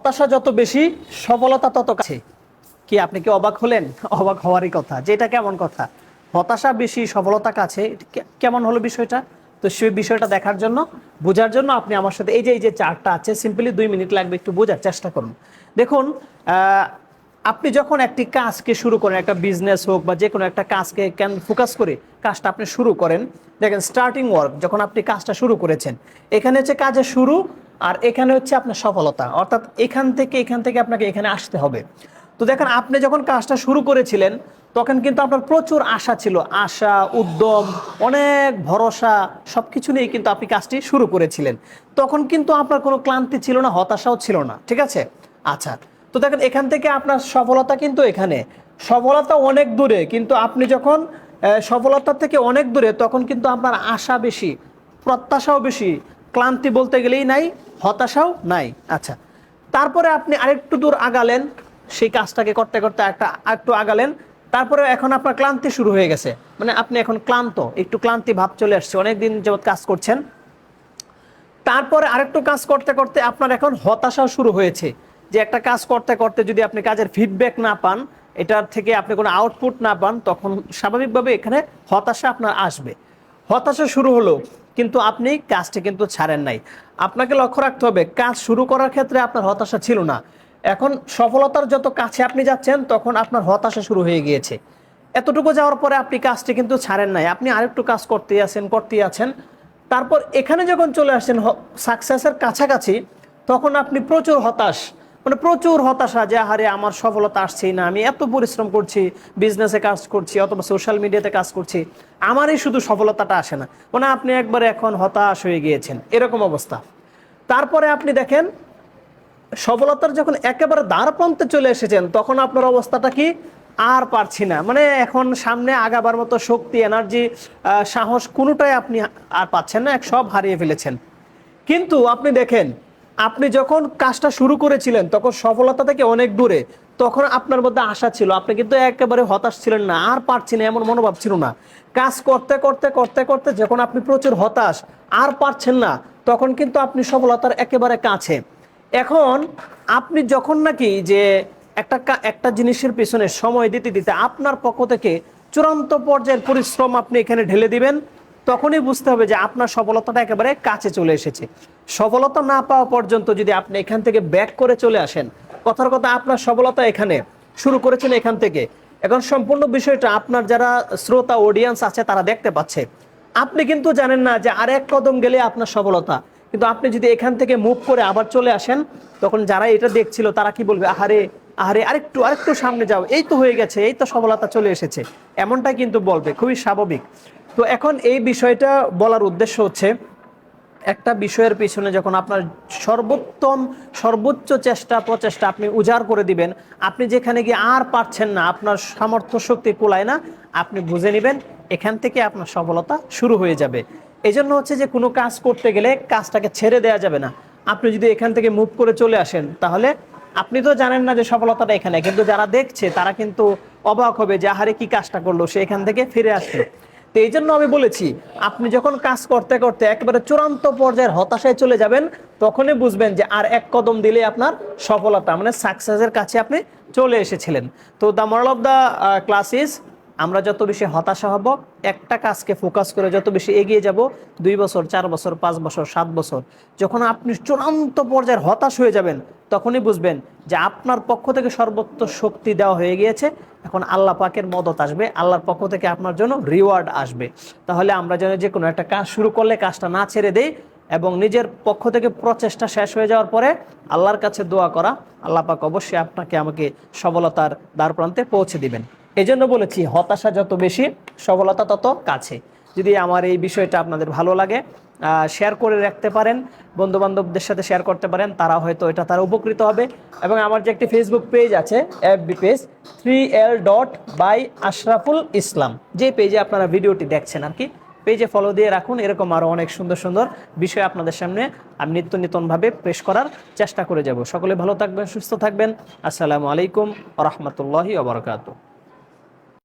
হতাশা যত বেশি, সফলতা তত কাছে। কি আপনি কি অবাক হলেন? অবাক হওয়ারই কথা। যে এটা কেমন কথা? হতাশা বেশি, সফলতা কাছে। কেমন হলো বিষয়টা? তো সেই বিষয়টা দেখার জন্য, বোঝার জন্য আপনি আমার সাথে এই যে এই যে চারটা আছে সিম্পলি দুই মিনিট লাগবে একটু বোঝার চেষ্টা করুন। দেখুন আপনি যখন একটি কাজকে শুরু করেন, একটা বিজনেস হোক বা যে কোনো একটা কাজকে কেন ফোকাস করে কাজটা আপনি শুরু করেন, দেখেন স্টার্টিং ওয়ার্ক যখন আপনি কাজটা শুরু করেছেন, এখানে হচ্ছে কাজের শুরু আর এখানে হচ্ছে আপনার সফলতা। অর্থাৎ এখান থেকে এখান থেকে আপনাকে এখানে আসতে হবে। তো দেখেন, আপনি যখন কাজটা শুরু করেছিলেন, তখন কিন্তু আপনার প্রচুর আশা ছিল। আশা, উদ্যম, অনেক ভরসা সব কিছু নিয়ে কিন্তু আপনি কাজটি শুরু করেছিলেন। তখন কিন্তু আপনার কোনো ক্লান্তি ছিল না, হতাশাও ছিল না, ঠিক আছে? আচ্ছা তো দেখেন, এখান থেকে আপনার সফলতা কিন্তু এখানে। সফলতা অনেক দূরে, কিন্তু আপনি যখন সফলতার থেকে অনেক দূরে, তখন কিন্তু আপনার আশা বেশি, প্রত্যাশাও বেশি, ক্লান্তি বলতে গেলেই নাই হতাশাও নাই। আচ্ছা তারপরে আপনি আরেকটু দূর আগালেন, সেই কাজটাকে করতে করতে একটা একটু আগালেন, তারপরে এখন আপনার ক্লান্তি শুরু হয়ে গেছে। মানে আপনি এখন ক্লান্ত, একটু ক্লান্তি ভাব চলে আসছে, অনেকদিন যাবত কাজ করছেন। তারপরে আরেকটু কাজ করতে করতে আপনার এখন হতাশা শুরু হয়েছে, যে একটা কাজ করতে করতে যদি আপনি কাজের ফিডব্যাক না পান, এটার থেকে আপনি কোনো আউটপুট না পান, তখন স্বাভাবিকভাবে এখানে হতাশা আপনার আসবে। হতাশা শুরু হলো, কিন্তু আপনি কাজটি কিন্তু ছাড়েন নাই। আপনাকে লক্ষ্য রাখতে হবে, কাজ শুরু করার ক্ষেত্রে আপনার হতাশা ছিল না। এখন সফলতার যত কাছে আপনি যাচ্ছেন, তখন আপনার হতাশা শুরু হয়ে গিয়েছে। এতটুকু যাওয়ার পরে আপনি কাজটি কিন্তু ছাড়েন নাই। আপনি আরেকটু কাজ করতে আছেন করতে আছেন। তারপর এখানে যখন চলে আসছেন সাকসেসের কাছাকাছি, তখন আপনি প্রচুর হতাশ। মানে প্রচুর হতাশা যে হারে আমার সফলতা আসছেই না। আমি এত পরিশ্রম করছি বিজনেসে কাজ করছি, অথবা সোশ্যাল মিডিয়াতে কাজ করছি, আমারই শুধু সফলতাটা আসে না। মানে আপনি একবার এখন হতাশ হয়ে গিয়েছেন, এরকম অবস্থা। তারপরে আপনি দেখেন, সফলতার যখন একেবারে দ্বার প্রান্তে চলে এসেছেন, তখন আপনার অবস্থাটা কি? আর পারছি না। মানে এখন সামনে আগাবার মতো শক্তি এনার্জি সাহস কোনোটাই আপনি আর পাচ্ছেন না সব হারিয়ে ফেলেছেন। কিন্তু আপনি দেখেন আপনি যখন কাজটা শুরু করেছিলেন, তখন সফলতা থেকে অনেক দূরে, তখন আপনার মধ্যে আশা ছিল। আপনি কিন্তু একেবারে হতাশ ছিলেন না, আর পারছি না, এমন মনোভাব ছিল না। কাজ করতে করতে করতে করতে যখন আপনি প্রচুর হতাশ, আর পারছেন না, তখন কিন্তু আপনি সফলতার একেবারে কাছে। এখন আপনি যখন নাকি যে একটা একটা জিনিসের পিছনে সময় দিতে দিতে আপনার পক্ষ থেকে চূড়ান্ত পর্যায়ের পরিশ্রম আপনি এখানে ঢেলে দিবেন তখনই বুঝতে হবে যে আপনার সফলতাটা একেবারে কাছে চলে এসেছে। সফলতা না পাওয়া পর্যন্ত যদি আপনি এখান থেকে ব্যাক করে চলে আসেন, কথার কথা আপনার সফলতা এখানে শুরু করেছেন এখান থেকে। এখন সম্পূর্ণ বিষয়টা আপনার যারা শ্রোতা অডিয়েন্স আছে, তারা দেখতে পাচ্ছে। আপনি কিন্তু জানেন না যে আর এক কদম গেলে আপনার সফলতা। কিন্তু আপনি যদি এখান থেকে মুভ করে আবার চলে আসেন, তখন যারা এটা দেখছিল, তারা কি বলবে? আহারে আহারে, আরেকটু আরেকটু সামনে যাও। এই তো হয়ে গেছে, এই তো সফলতা চলে এসেছে। এমনটাই কিন্তু বলবে। খুবই স্বাভাবিক। তো এখন এই বিষয়টা বলার উদ্দেশ্য হচ্ছে, একটা বিষয়ের পিছনে যখন আপনার সর্বোত্তম, সর্বোচ্চ চেষ্টা, প্রচেষ্টা আপনি উজাড় করে দিবেন, আপনি যেখানে গিয়ে আর পারছেন না, আপনার সামর্থ্য শক্তি কুলায় না, আপনি বুঝে নেবেন, এখান থেকে আপনার সফলতা শুরু হয়ে যাবে। এই জন্য হচ্ছে যে কোনো কাজ করতে গেলে কাজটাকে ছেড়ে দেওয়া যাবে না। আপনি যদি এখান থেকে মুভ করে চলে আসেন, তাহলে আপনি তো জানেন না যে সফলতাটা এখানে, কিন্তু যারা দেখছে, তারা কিন্তু অবাক হবে যে, আহারে কি কাজটা করল, সে এখান থেকে ফিরে আসলো। তো এই জন্য আমি বলেছি, আপনি যখন কাজ করতে করতে একেবারে চূড়ান্ত পর্যায়ের হতাশায় চলে যাবেন, তখনই বুঝবেন যে আর এক কদম দিলে আপনার সফলতা মানে সাকসেসের কাছে আপনি চলে এসেছিলেন। তো the moral of the classes আমরা যত বেশি হতাশা হব, একটা কাজকে ফোকাস করে যত বেশি এগিয়ে যাব, দুই বছর, চার বছর, পাঁচ বছর, সাত বছর, যখন আপনি চূড়ান্ত পর্যায়ের হতাশ হয়ে যাবেন, তখনই বুঝবেন যে আপনার পক্ষ থেকে সর্বোচ্চ শক্তি দেওয়া হয়ে গিয়েছে। এখন আল্লাহ পাকের মদত আসবে, আল্লাহর পক্ষ থেকে আপনার জন্য রিওয়ার্ড আসবে। তাহলে আমরা যেন যে কোনো একটা কাজ শুরু করলে কাজটা না ছেড়ে দেই এবং নিজের পক্ষ থেকে প্রচেষ্টা শেষ হয়ে যাওয়ার পরে আল্লাহর কাছে দোয়া করা, আল্লাহ পাক অবশ্যই আপনাকে আমাকে সফলতার দ্বার প্রান্তে পৌঁছে দিবেন। এই জন্য বলেছি, হতাশা যত বেশি, সফলতা তত কাছে। যদি আমার এই বিষয়টা আপনাদের ভালো লাগে শেয়ার করে রাখতে পারেন বন্ধু বান্ধবদের সাথে শেয়ার করতে পারেন, তারা হয়তো এটা তারা উপকৃত হবে। এবং আমার যে একটি ফেসবুক পেজ আছে FB page three L dot by Ashraful Islam যে পেজে আপনারা ভিডিওটি দেখছেন আর কি পেজে ফলো দিয়ে রাখুন, এরকম আরও অনেক সুন্দর সুন্দর বিষয় আপনাদের সামনে আমি নিত্য নিতনভাবে পেশ করার চেষ্টা করে যাব। সকলে ভালো থাকবেন, সুস্থ থাকবেন। আসসালামু আলাইকুম রহমতুল্লাহি ওবরাকাতু